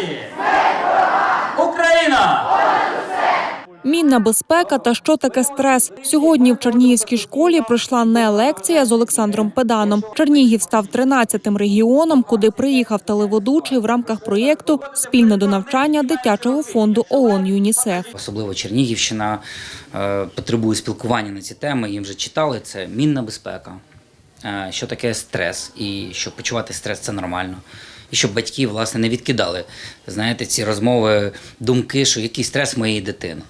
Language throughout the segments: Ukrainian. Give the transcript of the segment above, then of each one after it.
нації! Україна! Мінна безпека та що таке стрес. Сьогодні в Чернігівській школі пройшла не лекція з Олександром Педаном. Чернігів став 13-тим регіоном, куди приїхав телеведучий в рамках проєкту спільно до навчання дитячого фонду ООН ЮНІСЕФ. Особливо Чернігівщина е, потребує спілкування на ці теми. Їм вже читали це мінна безпека. Е, що таке стрес, і що почувати стрес це нормально. І щоб батьки власне не відкидали, знаєте, ці розмови, думки, що який стрес моєї дитини.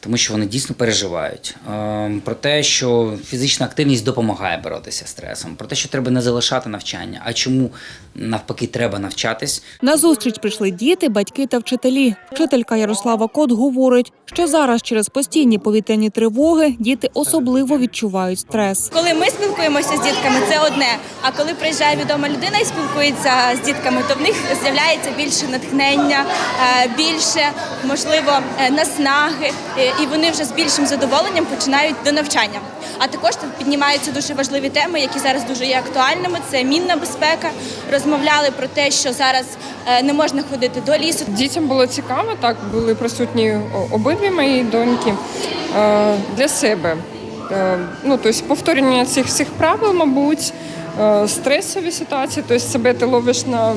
Тому що вони дійсно переживають. Е, Про те, що фізична активність допомагає боротися з стресом, про те, що треба не залишати навчання. А чому навпаки треба навчатись? На зустріч прийшли діти, батьки та вчителі. Вчителька Ярослава Кот говорить, що зараз через постійні повітряні тривоги діти особливо відчувають стрес. Коли ми спілкуємося з дітками, це одне. А коли приїжджає відома людина і спілкується з дітками, то в них з'являється більше натхнення, е, більше можливо е, наснаги, е, і вони вже з більшим задоволенням починають до навчання. А також тут піднімаються дуже важливі теми, які зараз дуже є актуальними. Це мінна безпека. Розмовляли про те, що зараз е, не можна ходити до лісу. Дітям було цікаво, так були присутні обидві мої доньки е, для себе. Е, Ну, тобто повторення цих всіх правил, мабуть, стресові ситуації, тобто себе ти ловиш на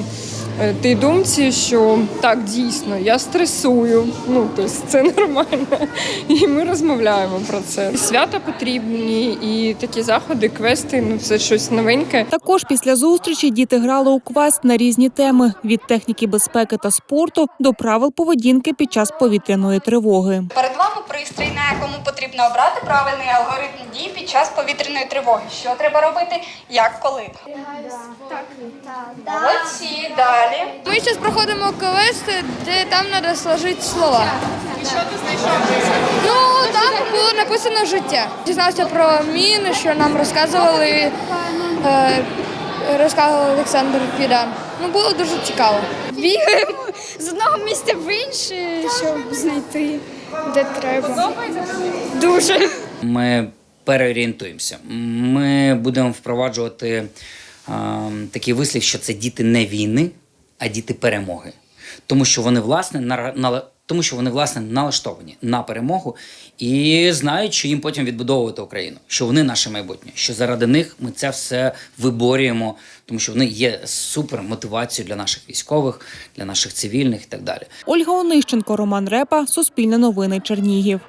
тій думці, що так дійсно я стресую. Ну тобто це нормально. І ми розмовляємо про це. І свята потрібні, і такі заходи, квести, ну це щось новеньке. Також після зустрічі діти грали у квест на різні теми від техніки безпеки та спорту до правил поведінки під час повітряної тривоги. Пристрій, на якому потрібно обрати правильний алгоритм дій під час повітряної тривоги. Що треба робити, як коли. Молодці, далі. Ми зараз проходимо квест, де там треба сложити слова. І що ти знайшов? Ну там було написано життя. Дізнався про міни, що нам розказували, е, розказував Олександр Підан. Ну було дуже цікаво. Бігаємо з одного місця в інше, щоб знайти, де треба. Дуже. ми переорієнтуємося. Ми будемо впроваджувати а, такий вислів, що це діти не війни, а діти перемоги. Тому що вони власне на, на, тому що вони власне налаштовані на перемогу і знають, що їм потім відбудовувати Україну, що вони наше майбутнє, що заради них ми це все виборюємо, тому що вони є супер мотивацією для наших військових, для наших цивільних і так далі. Ольга Онищенко, Роман Репа, Суспільне новини Чернігів.